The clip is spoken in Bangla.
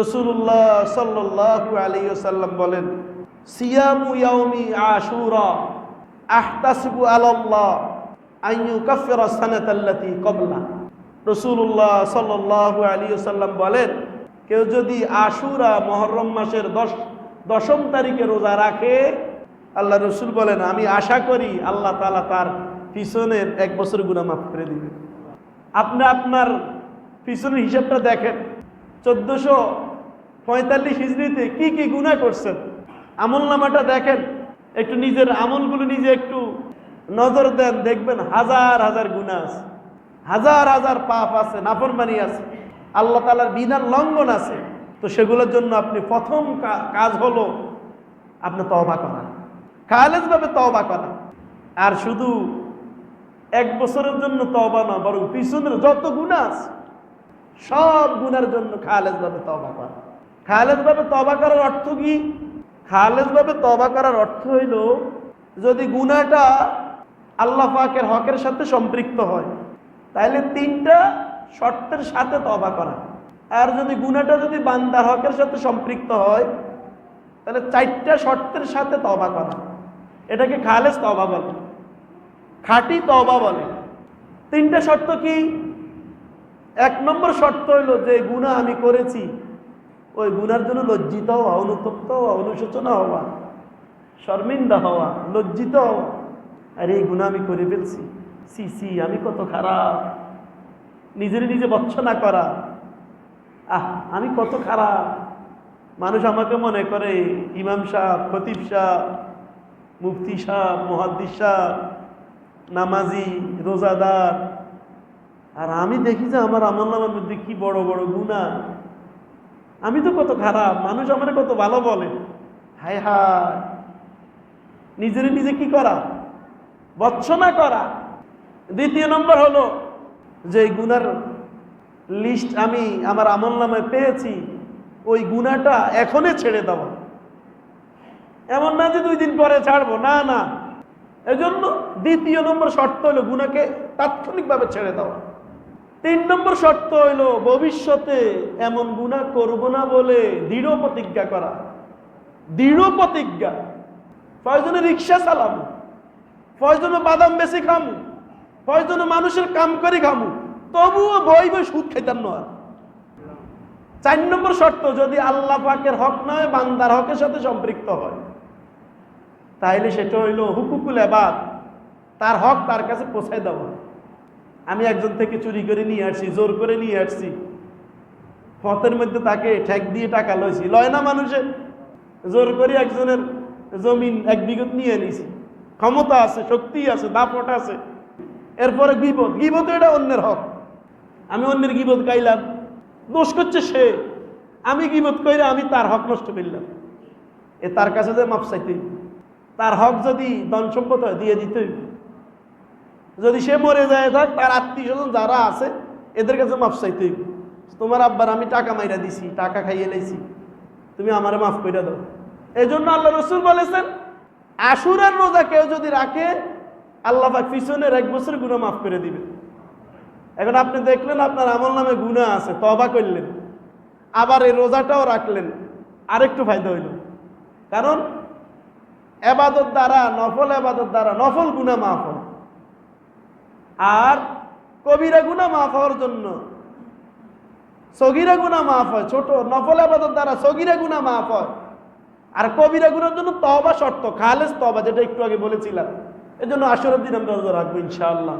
রসুল্লাহ সাল্লাহ আলী সাল্লাম বলেন, সিয়ামু ইয়াউমি আশুরা, আহতাসিবু আলাল্লাহ আইয়ু কাফিরা সানাতাল্লাতি কবলা রসুল্লাহ সাল্লাহ আলী সাল্লাম বলেন, কেউ যদি আশুরা মহরম মাসের দশ, দশম তারিখে রোজা রাখে, আল্লাহ রসুল বলেন, আমি আশা করি আল্লাহ তালা তার পিছনের এক বছর গুণা মাফ করে দিবে আপনি আপনার পিছনের হিসাবটা দেখেন, চোদ্দশো পঁয়তাল্লিশ হিজড়িতে কি কি গুণা করছেন? আমল নামাটা দেখেন, একটু নিজের আমলগুলো নিজে একটু নজর দেন, দেখবেন হাজার হাজার গুণা আছে। হাজার হাজার পাপ আছে, নাফরমানি আছে। আল্লাহ তালার বিধান লঙ্ঘন আছে। তো সেগুলোর জন্য আপনি প্রথম কাজ হলো আপনি তওবা করা খালেজভাবে তওবা করা আর শুধু এক বছরের জন্য তওবা না, বরং পিছনের যত গুণা আছে, সব গুণার জন্য খালেজভাবে তওবা করা খালেজভাবে তবা করার অর্থ কি? খালেজভাবে তবা করার অর্থ হইল, যদি গুণাটা আল্লাহ পাকের হকের সাথে সম্পৃক্ত হয় তাহলে তিনটা শর্তের সাথে তবা করা। আর যদি গুণাটা যদি বান্দার হকের সাথে সম্পৃক্ত হয়, তাহলে চারটা শর্তের সাথে তবা করা। এটাকে খালেজ তবা বলে, খাঁটি তবা বলে। তিনটা শর্ত কি? এক নম্বর শর্ত হইল যে গুণা আমি করেছি ওই গুনার জন্য লজ্জিত হওয়া, অনুতপ্ত হওয়া, অনুশোচনা হওয়া, শর্মিন্দা হওয়া, লজ্জিত হওয়া। আর এই গুণা আমি করে ফেলছি। সি সি, আমি কত খারাপ। নিজের নিজে বচ্ছনা করা। আহ, আমি কত খারাপ। মানুষ আমাকে মনে করে, ইমাম সাহ খতিব সাহ মুফতি সাহ মহাদ্দিস সাহ নামাজি, রোজাদার। আর আমি দেখি যে আমার আমল নামার মধ্যে কি বড় বড় গুণা। আমি তো কত খারাপ, মানুষ আমার কত ভালো বলে। হায় হায়, নিজের নিজে কি করা? বচ্ছনা করা। দ্বিতীয় নম্বর হলো যে গুনার লিস্ট আমি আমার আমল নামায় পেয়েছি, ওই গুনাটা এখনই ছেড়ে দেওয়া। এমন না যে দুই দিন পরে ছাড়বো, না না। এজন্য দ্বিতীয় নম্বর শর্ত হলো গুনাকে তাৎক্ষণিকভাবে ছেড়ে দেওয়া। তিন নম্বর শর্ত হইল, ভবিষ্যতে এমন গুণা করব না বলে দৃঢ় প্রতিজ্ঞা করা। দৃঢ় প্রতিজ্ঞা। প্রয়োজনে রিক্সা চালাবো প্রয়োজনে বাদাম বেশি খামু প্রয়োজনে মানুষের কাম করে খামু, তবুও বই বই সুদ খেতাম না চার নম্বর শর্ত, যদি আল্লাহ পাকের হক নয় বান্দার হকের সাথে সম্পৃক্ত হয়। তাইলে সেটা হইল হুকুকুল এবার তার হক তার কাছে পৌঁছায় দেওয়া। আমি একজন থেকে চুরি করে নিয়ে আসছি, জোর করে নিয়ে আসছি। পথের মধ্যে তাকে ঠেক দিয়ে টাকা লইছি। লয় না মানুষে? জোর করে একজনের জমিন, এক বিগত নিয়ে নিছি। ক্ষমতা আছে, শক্তি আছে, দাপট আছে। এরপরে গিবত। গিবত এটা অন্যের হক। আমি অন্যের গিবত গাইলাম। দোষ করছে সে। আমি গিবত কইরা আমি তার হক নষ্ট করলাম। এ তার কাছে যে মাপ চাইতে তার হক যদি ধন সম্পদ দিয়ে দিতে। যদি সে মরে যায় থাক তার আত্মীয় স্বজন যারা আছে, এদের কাছে মাফ চাইতে তোমার আব্বার আমি টাকা মাইরা দিছি, টাকা খাইয়ে লাইছি। তুমি আমারে মাফ করে দাও। এই জন্য আল্লাহ রসুল বলেছেন, আশুরার রোজা কেউ যদি রাখে, আল্লাহ পাক পিছনের এক বছর গুণা মাফ করে দিবে। এখন আপনি দেখলেন আপনার আমল নামে গুণা আছে তবা করলেন। আবার এই রোজাটাও রাখলেন। আরেকটু ফায়দা হইল। কারণ, এবাদত দ্বারা, নফল এবাদত দ্বারা নফল গুণা মাফ হয়। আর কবিরা গুণা মাফ হওয়ার জন্য, সগিরা গুণা মাফ হয়, ছোট নফল আবাদত দ্বারা সগিরা গুণা মাফ হয়। আর কবিরা গুণার জন্য তবা শর্ত খালেজ তবা যেটা একটু আগে বলেছিলাম। এজন্য আসরের দিন আমরা রাখব ইনশাআল্লাহ।